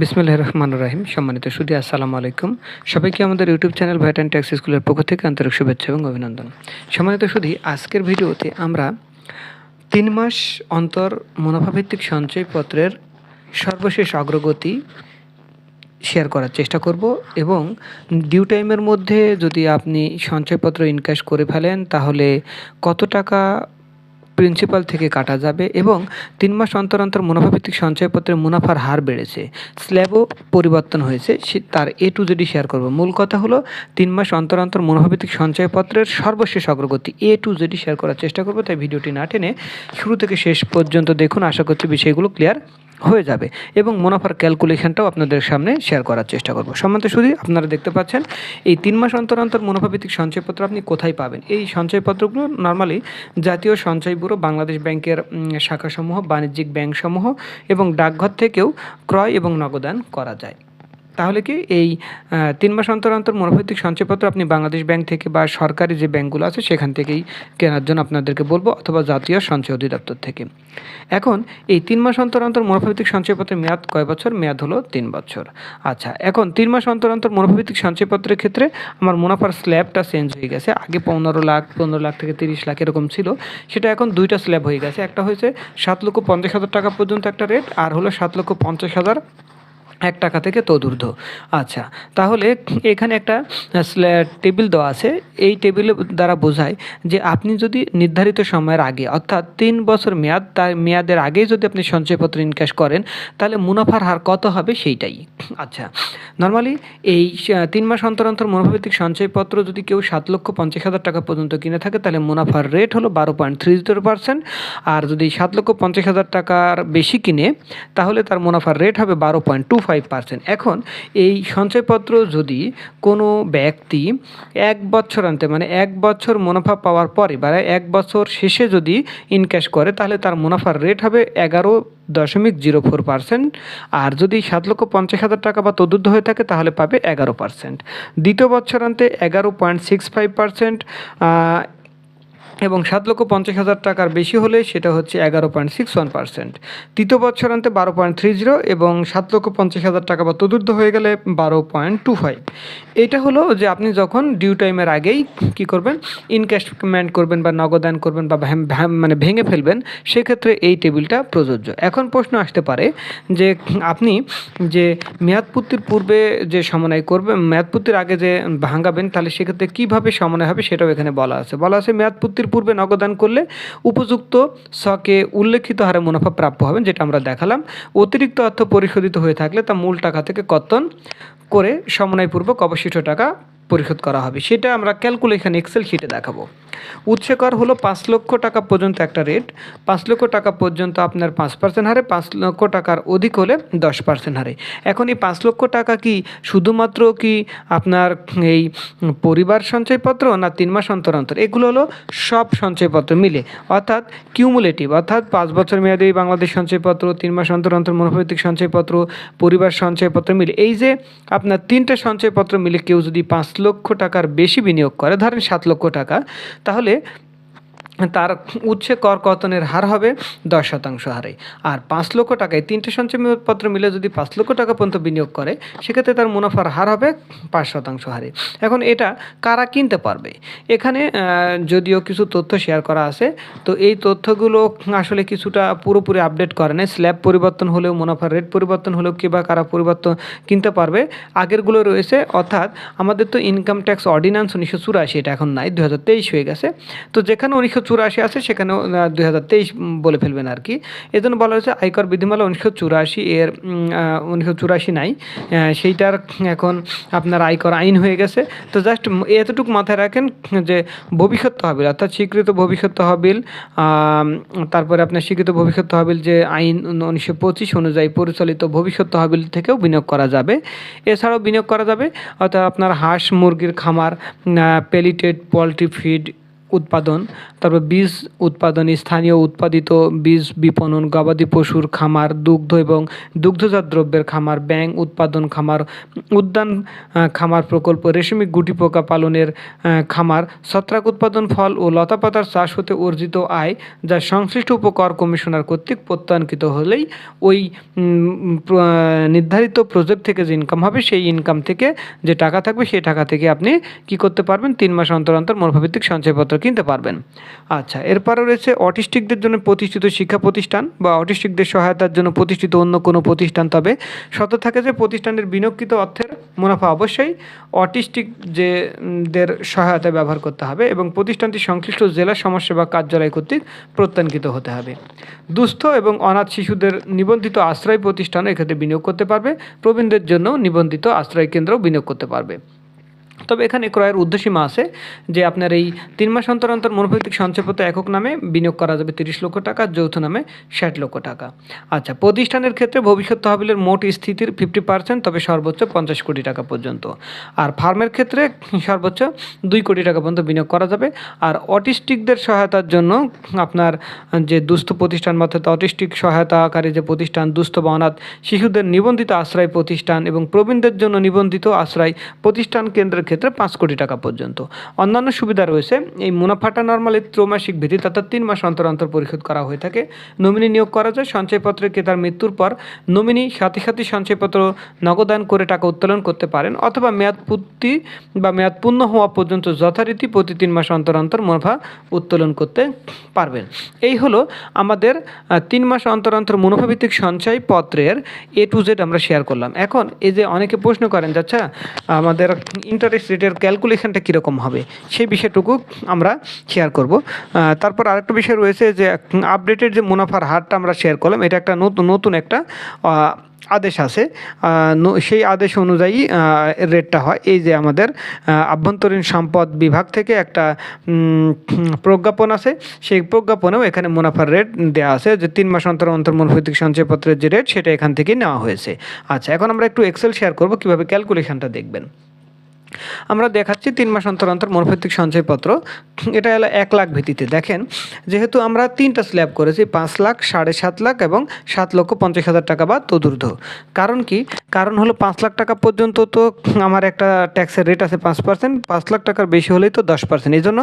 বিসমুল্লাহ রহমান রাহিম, সম্মানিত সুদী, আসসালামু আলাইকুম। সবাইকে আমাদের YouTube channel VAT and tax স্কুলের পক্ষ থেকে আন্তরিক শুভেচ্ছা এবং অভিনন্দন। সম্মানিত সুদী, আজকের ভিডিওতে আমরা তিন মাস অন্তর মুনাফাভিত্তিক সঞ্চয়পত্রের সর্বশেষ অগ্রগতি শেয়ার করার চেষ্টা করব এবং ডিউ টাইমের মধ্যে যদি আপনি সঞ্চয়পত্র ইনক্যাশ করে ফেলেন, তাহলে কত টাকা প্রিন্সিপাল থেকে কাটা যাবে এবং তিন মাস অন্তর অন্তর মুনাফাভিত্তিক সঞ্চয়পত্রের মুনাফার হার বেড়েছে। স্ল্যাবও পরিবর্তন হয়েছে তার এ টু জেডি শেয়ার করব। মূল কথা হলো, তিন মাস অন্তর অন্তর মুনাফাভিত্তিক সঞ্চয়পত্রের সর্বশেষ অগ্রগতি এ টু জেডি শেয়ার করার চেষ্টা করব, তাই ভিডিওটি না টেনে শুরু থেকে শেষ পর্যন্ত দেখুন। আশা করছি বিষয়গুলো ক্লিয়ার হয়ে যাবে। এবং মুনাফার ক্যালকুলেশনটাও আপনাদের সামনে শেয়ার করার চেষ্টা করব। সম্মানিত শুধু আপনারা দেখতে পাচ্ছেন, এই তিন মাস অন্তর অন্তর মুনাফাভিত্তিক সঞ্চয়পত্র আপনি কোথায় পাবেন? এই সঞ্চয়পত্রগুলো নর্মালি জাতীয় সঞ্চয় ব্যুরো, বাংলাদেশ ব্যাংকের শাখাসমূহ, বাণিজ্যিক ব্যাংকসমূহ এবং ডাকঘর থেকেও ক্রয় এবং নগদান করা যায়। তাহলে কি এই তিন মাস অন্তর অন্তর মুনাফাভিত্তিক সঞ্চয়পত্র আপনি বাংলাদেশ ব্যাংক থেকে বা সরকারি যে ব্যাংকগুলো আছে সেখান থেকেই কেনার জন্য আপনাদেরকে বলব অথবা জাতীয় সঞ্চয় অধিদপ্তর থেকে। এখন এই তিন মাস অন্তর অন্তর মুনাফাভিত্তিক সঞ্চয়পত্রের মেয়াদ কয় বছর? মেয়াদ হলো তিন বছর। আচ্ছা এখন তিন মাস অন্তর অন্তর মুনাফাভিত্তিক সঞ্চয়পত্রের ক্ষেত্রে আমার মুনাফার স্ল্যাবটা চেঞ্জ হয়ে গেছে। আগে পনেরো লাখ পনেরো লাখ থেকে তিরিশ লাখ এরকম ছিল। সেটা এখন দুইটা স্ল্যাব হয়ে গেছে। একটা হয়েছে সাত লক্ষ পঞ্চাশ হাজার টাকা পর্যন্ত একটা রেট আর হলো সাত লক্ষ পঞ্চাশ হাজার এক টাকা থেকে তদূর্ধ্ব আচ্ছা তাহলে এখানে একটা টেবিল দেওয়া আছে। এই টেবিলের দ্বারা বোঝায় যে আপনি যদি নির্ধারিত সময়ের আগে, অর্থাৎ তিন বছর মেয়াদ, তার মেয়াদের আগেই যদি আপনি সঞ্চয়পত্র ইনক্যাশ করেন, তাহলে মুনাফার হার কত হবে সেইটাই। আচ্ছা নর্মালি এই তিন মাস অন্তর অন্তর মুনাফাভিত্তিক সঞ্চয়পত্র যদি কেউ সাত লক্ষ পঞ্চাশ হাজার টাকা পর্যন্ত কিনে থাকে, তাহলে মুনাফার রেট হলো বারো পয়েন্ট থ্রি জিরো পার্সেন্ট আর যদি সাত লক্ষ পঞ্চাশ হাজার টাকার বেশি কিনে, তাহলে তার মুনাফার রেট হবে বারো পয়েন্ট টু ফাইভ পার্সেন্ট। এখন এই সঞ্চয়পত্র যদি কোনো ব্যক্তি এক বছর আনতে মানে এক বছর মুনাফা পাওয়ার পরে বা এক বছর শেষে যদি ইনক্যাশ করে, তাহলে তার মুনাফার রেট হবে এগারো দশমিক জিরো ফোর পার্সেন্ট। আর যদি সাত লক্ষ পঞ্চাশ হাজার টাকা বা তদুর্ধ হয়ে থাকে, তাহলে পাবে এগারো পার্সেন্ট। দ্বিতীয় বছরান্তে এগারো পয়েন্ট সিক্স ফাইভ পার্সেন্ট। এবং সাত লক্ষ পঞ্চাশ হাজার টাকার বেশি হলে সেটা হচ্ছে এগারো পয়েন্ট সিক্স ওয়ান পার্সেন্ট তৃতীয় বছরান্তে বারো পয়েন্ট থ্রি জিরো এবং সাত লক্ষ পঞ্চাশ হাজার টাকা বা তদুর্ধ হয়ে গেলে বারো পয়েন্ট টু ফাইভ এটা হলো যে আপনি যখন ডিউ টাইমের আগেই কি করবেন ইনক্যাশমেন্ট করবেন বা নগদান করবেন বা মানে ভেঙে ফেলবেন, সেক্ষেত্রে এই টেবিলটা প্রযোজ্য। এখন প্রশ্ন আসতে পারে যে আপনি যে মেয়াদপূর্তির পূর্বে যে সমন্বয় করবেন মেয়াদপূর্তির আগে যে ভাঙাবেন, তাহলে সেক্ষেত্রে কীভাবে সমন্বয় হবে সেটাও এখানে বলা আছে। বলা আছে মেয়াদপূর্তির পূর্বে নগদান করলে উপযুক্ত সকে উল্লেখিত হারে মুনাফা প্রাপ্য হবেন, যেটা আমরা দেখালাম। অতিরিক্ত অর্থ পরিশোধিত হয়ে থাকলে তা মূল টাকা থেকে কর্তন করে সমন্বয়পূর্বক অবশিষ্ট টাকা পরিশোধ করা হবে। সেটা আমরা ক্যালকুলেশন এক্সেল শিটে দেখাবো। উৎসে কর হলো পাঁচ লক্ষ টাকা পর্যন্ত একটা রেট পাঁচ লক্ষ টাকা পর্যন্ত আপনার পাঁচ পার্সেন্ট হারে, পাঁচ লক্ষ টাকার অধিক হলে দশ পার্সেন্ট হারে। এখন এই পাঁচ লক্ষ টাকা কি শুধুমাত্র কি আপনার এই পরিবার সঞ্চয়পত্র না তিন মাস অন্তর অন্তর? এগুলো হলো সব সঞ্চয়পত্র মিলে। অর্থাৎ কিউমুলেটিভ অর্থাৎ পাঁচ বছর মেয়াদী বাংলাদেশ সঞ্চয়পত্র, তিন মাস অন্তর অন্তর মনোভিত্তিক সঞ্চয়পত্র, পরিবার সঞ্চয়পত্র মিলে। এই যে আপনার তিনটে সঞ্চয়পত্র মিলে কেউ যদি পাঁচ লক্ষ টাকার বেশি বিনিয়োগ করে ধরেন সাত লক্ষ টাকা তাহলে তার উচ্ছে কর কর্তনের হার হবে দশ শতাংশ হারে। আর পাঁচ লক্ষ টাকায় তিনটে সঞ্চয়পত্র মিলে যদি পাঁচ লক্ষ টাকা পর্যন্ত বিনিয়োগ করে, সেক্ষেত্রে তার মুনাফার হার হবে পাঁচ শতাংশ হারে। এখন এটা কারা কিনতে পারবে? এখানে যদিও কিছু তথ্য শেয়ার করা আছে, তো এই তথ্যগুলো আসলে কিছুটা পুরোপুরি আপডেট করে নেই। স্ল্যাব পরিবর্তন হলেও, মুনাফার রেট পরিবর্তন হলেও কে বা কারা পরিবর্তন কিনতে পারবে, আগেরগুলো রয়েছে। অর্থাৎ আমাদের তো ইনকাম ট্যাক্স অর্ডিন্যান্স উনিশশো চুরাশি, এটা এখন নাই দু হাজার তেইশ হয়ে গেছে। তো যেখানে উনিশশো চুরাশি আছে, সেখানেও দুই হাজার তেইশ বলে ফেলবেন আর কি এজন্য বলা হয়েছে আয়কর বিধিমালা উনিশশো চুরাশি এর উনিশশো চুরাশি নাই। সেইটার এখন আপনার আয়কর আইন হয়ে গেছে। তো জাস্ট এতটুকু মাথায় রাখেন যে ভবিষ্যৎ তহবিল, অর্থাৎ স্বীকৃত ভবিষ্যৎ তহবিল তারপরে আপনার স্বীকৃত ভবিষ্যৎ তহবিল যে আইন উনিশশো পঁচিশ অনুযায়ী পরিচালিত ভবিষ্যৎ তহবিল থেকেও বিনিয়োগ করা যাবে। এছাড়াও বিনিয়োগ করা যাবে, অর্থাৎ আপনার হাঁস, মুরগির খামার পেলিটেড, পোলট্রি ফিড উৎপাদন, তারপর বীজ উৎপাদন, স্থানীয় উৎপাদিত বীজ বিপণন, গবাদি পশুর খামার, দুগ্ধ এবং দুগ্ধজাত দ্রব্যের খামার ব্যাং উৎপাদন খামার, উদ্যান খামার প্রকল্প, রেশমি গুটি পোকা পালনের খামার, ছত্রাক উৎপাদন ফল ও লতাপাতার চাষ হতে অর্জিত আয়, যা সংশ্লিষ্ট উপকর কমিশনার কর্তৃক প্রত্যয়নকৃত হলেই ওই নির্ধারিত প্রজেক্ট থেকে যে ইনকাম হবে, সেই ইনকাম থেকে যে টাকা থাকবে, সেই টাকা থেকে আপনি কি করতে পারবেন? তিন মাস অন্তর অন্তর মুনাফাভিত্তিক সঞ্চয়পত্র কিনতে পারবেন। আচ্ছা এরপরে রয়েছে অটিস্টিকদের জন্য প্রতিষ্ঠিত শিক্ষা প্রতিষ্ঠান বা অটিস্টিকদের সহায়তার জন্য প্রতিষ্ঠিত অন্য কোনো প্রতিষ্ঠান। তবে শত থাকে যে প্রতিষ্ঠানের বিনিয়োগকৃত অর্থের মুনাফা অবশ্যই অটিস্টিক যে উম, দের সহায়তায় ব্যবহার করতে হবে এবং প্রতিষ্ঠানটি সংশ্লিষ্ট জেলা সমাজসেবা কার্যালয় কর্তৃক প্রত্যয়নকৃত হতে হবে। দুস্থ এবং অনাথ শিশুদের নিবন্ধিত আশ্রয় প্রতিষ্ঠান এক্ষেত্রে বিনিয়োগ করতে পারবে। প্রবীণদের জন্য নিবন্ধিত আশ্রয় কেন্দ্র বিনিয়োগ করতে পারবে। তবে এখানে ক্রয়ের উদ্দেশ্যীমা আছে যে আপনার এই তিন মাস অন্তর অন্তর মনোভিত্তিক সঞ্চয়পত্র একক নামে বিনিয়োগ করা যাবে তিরিশ লক্ষ টাকা, যৌথ নামে ষাট লক্ষ টাকা। আচ্ছা প্রতিষ্ঠানের ক্ষেত্রে ভবিষ্যৎ তহবিলের মোট স্থিতির ফিফটি পার্সেন্ট তবে সর্বোচ্চ পঞ্চাশ কোটি টাকা পর্যন্ত। আর ফার্মের ক্ষেত্রে সর্বোচ্চ দুই কোটি টাকা পর্যন্ত বিনিয়োগ করা যাবে। আর অটিস্টিকদের সহায়তার জন্য আপনার যে দুস্থ প্রতিষ্ঠান অর্থাৎ অটিস্টিক সহায়তাকারী যে প্রতিষ্ঠান, দুস্থ বা অনাথ শিশুদের নিবন্ধিত আশ্রয় প্রতিষ্ঠান এবং প্রবীণদের জন্য নিবন্ধিত আশ্রয় প্রতিষ্ঠান কেন্দ্রের ক্ষেত্রে পাঁচ কোটি টাকা পর্যন্ত। অন্যান্য সুবিধা রয়েছে, এই মুনাফাটা নর্মালি ত্রৈমাসিক ভিত্তিতে অর্থাৎ তিন মাস অন্তর অন্তর পরিশোধ করা হয়ে থাকে। নমিনি নিয়োগ করা যায় সঞ্চয়পত্রের ক্রেতার মৃত্যুর পর নমিনি সাথে সাথে সঞ্চয়পত্র নগদান করে টাকা উত্তোলন করতে পারেন অথবা মেয়াদ পূর্তি বা মেয়াদ পূর্ণ হওয়া পর্যন্ত যথারীতি প্রতি তিন মাস অন্তর অন্তর মুনাফা উত্তোলন করতে পারবেন। এই হলো আমাদের তিন মাস অন্তর অন্তর মুনাফাভিত্তিক সঞ্চয় পত্রের এ টু জেড আমরা শেয়ার করলাম। এখন এই যে অনেকে প্রশ্ন করেন আচ্ছা আমাদের ইন্টারেস্ট রেটের ক্যালকুলেশনটা কীরকম হবে, সেই বিষয়টুকু আমরা শেয়ার করব। তারপর আরেকটা বিষয় রয়েছে যে আপডেটেড যে মুনাফার হারটা আমরা শেয়ার করলাম, এটা একটা নতুন নতুন একটা আদেশ আছে। সেই আদেশ অনুযায়ী রেটটা হয়। এই যে আমাদের আভ্যন্তরীণ সম্পদ বিভাগ থেকে একটা প্রজ্ঞাপন আছে। সেই প্রজ্ঞাপনেও এখানে মুনাফার রেট দেওয়া আছে যে, তিন মাস অন্তর অন্তর মূলভিত্তিক সঞ্চয়পত্রের যে রেট সেটা এখান থেকে নেওয়া হয়েছে। আচ্ছা এখন আমরা একটু এক্সেল শেয়ার করব, কীভাবে ক্যালকুলেশনটা দেখবেন। আমরা দেখাচ্ছি তিন মাস অন্তর অন্তর মনোভিত্তিক সঞ্চয়পত্র। এটা হলো এক লাখ ভিত্তিতে। দেখেন, যেহেতু আমরা তিনটা স্ল্যাব করেছি, পাঁচ লাখ, সাড়ে সাত লাখ এবং সাত লক্ষ পঞ্চাশ হাজার টাকা বা তদুর্ধ কারণ কি? কারণ হলো পাঁচ লাখ টাকা পর্যন্ত তো আমার একটা ট্যাক্সের রেট আছে পাঁচ পার্সেন্ট পাঁচ লাখ টাকার বেশি হলেই তো দশ পার্সেন্ট এই জন্য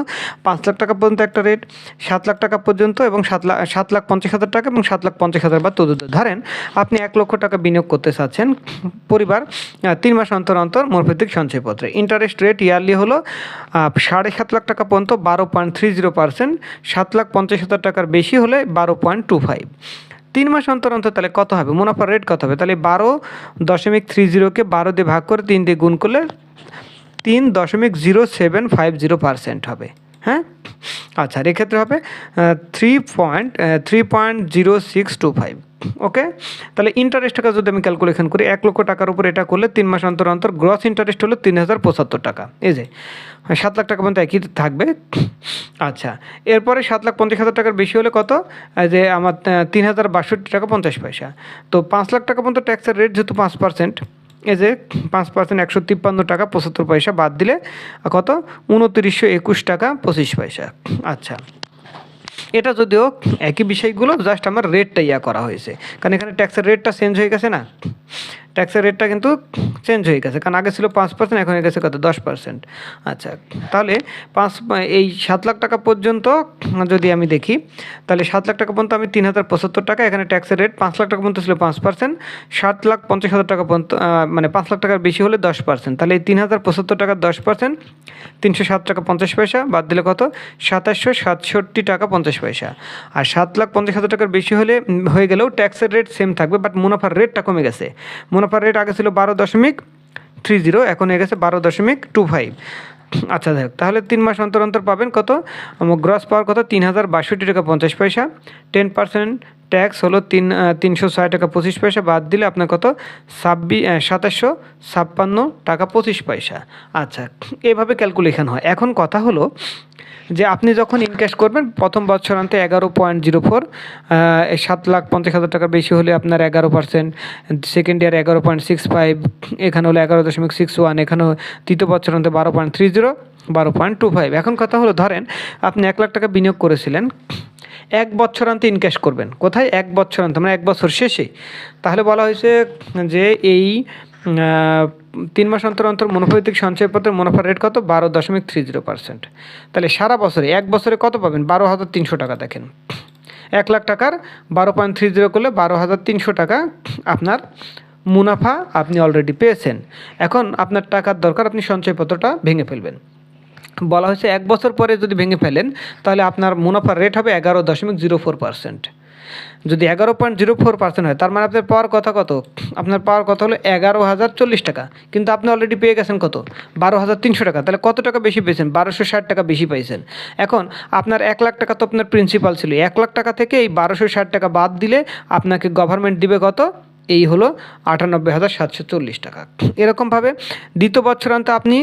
পাঁচ লাখ টাকা পর্যন্ত একটা রেট সাত লাখ টাকা পর্যন্ত এবং সাত লাখ সাত লাখ পঞ্চাশ হাজার টাকা এবং সাত লাখ পঞ্চাশ হাজার বা তদুর্ধ ধরেন, আপনি এক লক্ষ টাকা বিনিয়োগ করতে চাচ্ছেন, পরিবার তিন মাস অন্তর অন্তর মনোভিত্তিক সঞ্চয়পত্রে। ইন্টারেস্ট রেট ইয়ারলি হলো সাড়ে সাত লাখ টাকা পর্যন্ত বারো পয়েন্ট থ্রি জিরো পার্সেন্ট সাত লাখ পঞ্চাশ হাজার টাকার বেশি হলে বারো পয়েন্ট টু ফাইভ তিন মাস অন্তর অন্তর তাহলে কত হবে? মুনাফার রেট কত হবে? তাহলে বারো দশমিক থ্রি জিরোকে বারো দিয়ে ভাগ করে তিন দিয়ে গুণ করলে তিন দশমিক zero seven five zero percent হবে। হ্যাঁ? আচ্ছা এক্ষেত্রে হবে three point three point zero six two five okay? তাহলে ইন্টারেস্ট টাকা যদি আমি ক্যালকুলেশন করি এক লক্ষ টাকার উপর এটা করলে তিন মাস অন্তর অন্তর গ্রস ইন্টারেস্ট হলো তিন হাজার পঁচাত্তর টাকা। এই যে হ্যাঁ, সাত লাখ টাকা পর্যন্ত একই থাকবে। আচ্ছা এরপরে সাত লাখ পঞ্চাশ হাজার টাকার বেশি হলে কত? যে আমার তিন হাজার বাষট্টি টাকা পঞ্চাশ পয়সা। তো পাঁচ লাখ টাকা পর্যন্ত ট্যাক্সের রেট যেহেতু পাঁচ পার্সেন্ট এই যে পাঁচ পার্সেন্ট একশো তিপ্পান্ন টাকা পঁচাত্তর পয়সা বাদ দিলে কত? উনত্রিশশো একুশ টাকা পঁচিশ পয়সা। আচ্ছা এটা যদিও একই বিষয়গুলো জাস্ট আমার রেটটা ইয়া করা হয়েছে। কারণ এখানে ট্যাক্সের রেটটা চেঞ্জ হয়ে গেছে না? ট্যাক্সের রেটটা কিন্তু চেঞ্জ হয়ে গেছে। কারণ আগে ছিল পাঁচ পার্সেন্ট এখন হয়ে গেছে কত? দশ পার্সেন্ট আচ্ছা তাহলে পাঁচ, এই সাত লাখ টাকা পর্যন্ত যদি আমি দেখি, তাহলে সাত লাখ টাকা পর্যন্ত আমি তিন হাজার পঁচাত্তর টাকা, এখানে ট্যাক্সের রেট পাঁচ লাখ টাকা পর্যন্ত ছিল পাঁচ পার্সেন্ট সাত লাখ পঞ্চাশ হাজার টাকা পর্যন্ত মানে পাঁচ লাখ টাকার বেশি হলে দশ পার্সেন্ট তাহলে এই তিন হাজার পঁচাত্তর টাকার দশ পার্সেন্ট তিনশো সাত টাকা পঞ্চাশ পয়সা, বাদ দিলে কত? সাতাশশো সাতষট্টি টাকা পঞ্চাশ পয়সা। আর সাত লাখ পঞ্চাশ হাজার টাকার বেশি হলে, হয়ে গেলেও ট্যাক্সের রেট সেম থাকবে বাট মুনাফার রেটটা কমে গেছে। মুনাফার রেট আগে ছিল বারো দশমিক থ্রি জিরো এখন হয়ে গেছে বারো দশমিক টু ফাইভ আচ্ছা দেখ তাহলে তিন মাস অন্তর অন্তর পাবেন কত? গ্রস পাওয়ার কত? তিন হাজার বাষট্টি টাকা পঞ্চাশ পয়সা। টেন পার্সেন্ট ট্যাক্স হলো তিন তিনশো ছয় টাকা পঁচিশ পয়সা, বাদ দিলে আপনার কত? ছাব্বিশ সাতাশশো ছাপ্পান্ন টাকা পঁচিশ পয়সা। আচ্ছা এভাবে ক্যালকুলেশন হয়। এখন কথা হলো যে আপনি যখন ইনক্যাশ করবেন, প্রথম বছরান্তে এগারো পয়েন্ট জিরো ফোর সাত লাখ পঞ্চাশ হাজার টাকা বেশি হলে আপনার এগারো পার্সেন্ট সেকেন্ড ইয়ার এগারো পয়েন্ট সিক্স ফাইভ এখানে হলো এগারো দশমিক সিক্স ওয়ান এখানেও তৃতীয় বছর বছরান্তে বারো পয়েন্ট থ্রি জিরো বারো পয়েন্ট টু ফাইভ এখন কথা হলো, ধরেন আপনি এক লাখ টাকা বিনিয়োগ করেছিলেন এক বছরান্তে ইনক্যাশ করবেন। কোথায়? এক বছরান্তে মানে এক বছর শেষে। তাহলে বলা হয়েছে যে এই তিন মাস অন্তর অন্তর মুনাফাভিত্তিক সঞ্চয়পত্রের মুনাফার রেট কত? বারো দশমিক থ্রি জিরো পার্সেন্ট। তাহলে সারা বছরে, এক বছরে কত পাবেন? বারো হাজার তিনশো টাকা দেখেন। এক লাখ টাকার বারো পয়েন্ট থ্রি জিরো করলে বারো হাজার তিনশো টাকা আপনার মুনাফা আপনি অলরেডি পেয়েছেন। এখন আপনার টাকার দরকার, আপনি সঞ্চয়পত্রটা ভেঙে ফেলবেন। বলা হয়েছে এক বছর পরে যদি ভেঙে ফেলেন, তাহলে আপনার মুনাফার রেট হবে এগারো দশমিক জিরো ফোর পার্সেন্ট যদি এগারো পয়েন্ট জিরো ফোর পার্সেন্ট হয়, তার মানে আপনার পাওয়ার কথা কত? আপনার পাওয়ার কথা হলো এগারো হাজার চল্লিশ টাকা। কিন্তু আপনি অলরেডি পেয়ে গেছেন কত? বারো হাজার তিনশো টাকা। তাহলে কত টাকা বেশি পেয়েছেন? বারোশো ষাট টাকা বেশি পাইছেন। এখন আপনার এক লাখ টাকা তো আপনার প্রিন্সিপাল ছিল। এক লাখ টাকা থেকে এই বারোশো ষাট টাকা বাদ দিলে আপনাকে গভর্নমেন্ট দিবে কত? এই হলো আটানব্বই হাজার সাতশো চল্লিশ টাকা। এরকমভাবে দ্বিতীয় বছরান্তে আপনি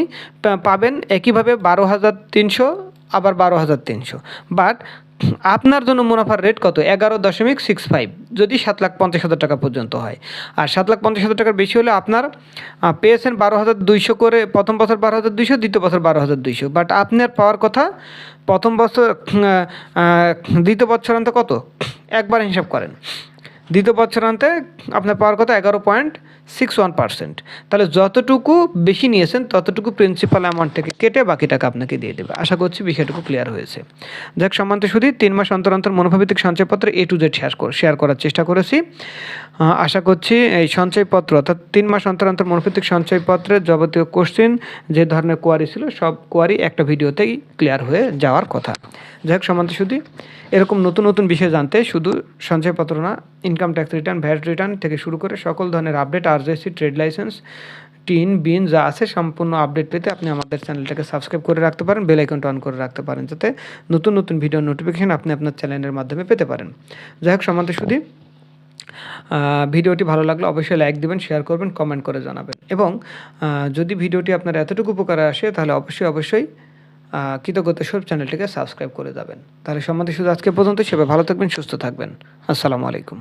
পাবেন একইভাবে বারো হাজার তিনশো, আবার বারো হাজার তিনশো। বাট আপনার জন্য মুনাফার রেট কত? এগারো দশমিক সিক্স ফাইভ। যদি সাত লাখ পঞ্চাশ হাজার টাকা পর্যন্ত হয়। আর সাত লাখ পঞ্চাশ হাজার টাকার বেশি হলে আপনার পেয়েছেন বারো হাজার দুইশো করে, প্রথম বছর বারো হাজার দুইশো, দ্বিতীয় বছর বারো হাজার দুইশো। বাট আপনার পাওয়ার কথা প্রথম বছর দ্বিতীয় বছরান্তে কত? একবার হিসাব করেন। দ্বিতীয় বছরান্তে আপনার পাওয়ার কথা এগারো পয়েন্ট সিক্স ওয়ান পার্সেন্ট তাহলে যতটুকু বেশি নিয়েছেন, ততটুকু প্রিন্সিপাল অ্যামাউন্ট থেকে কেটে বাকি টাকা আপনাকে দিয়ে দেবে। আশা করছি বিষয়টুকু ক্লিয়ার হয়েছে। যাক সম্মান্ত শুধু তিন মাস অন্তর অন্তর মনোভাবিত্তিক সঞ্চয়পত্র A to Z share share করার চেষ্টা করেছি। আশা করছি এই সঞ্চয়পত্র, অর্থাৎ তিন মাস অন্তর অন্তর মনোভিত্তিক সঞ্চয়পত্রের যাবতীয় কোশ্চেন যে ধরনের কোয়ারি ছিল, সব কোয়ারি একটা ভিডিওতেই ক্লিয়ার হয়ে যাওয়ার কথা। যাই হোক সমান্ত শুধু এরকম নতুন নতুন বিষয় জানতে শুধু সঞ্চয়পত্র না income tax return VAT return থেকে শুরু করে সকল ধরনের update RJC trade licence, TIN, BIN যা আছে সম্পূর্ণ আপডেট পেতে আপনি আমাদের চ্যানেলটাকে সাবস্ক্রাইব করে রাখতে পারেন, বেল আইকনটা অন করে রাখতে পারেন, যাতে নতুন নতুন ভিডিও নোটিফিকেশন আপনি আপনার চ্যানেলের মাধ্যমে পেতে পারেন। যাই হোক সমান্ত শুধু ভিডিওটি ভালো লাগলে অবশ্যই লাইক দিবেন, শেয়ার করবেন, কমেন্ট করে জানাবেন। এবং যদি ভিডিওটি আপনার এতটুকু উপকারে আসে, তাহলে অবশ্যই অবশ্যই কৃতজ্ঞতা স্বরূপ চ্যানেলটিকে সাবস্ক্রাইব করে যাবেন। তাহলে সম্বন্ধে শুধু আজকে পর্যন্ত সেভাবে ভালো থাকবেন, সুস্থ থাকবেন। আসসালামু আলাইকুম।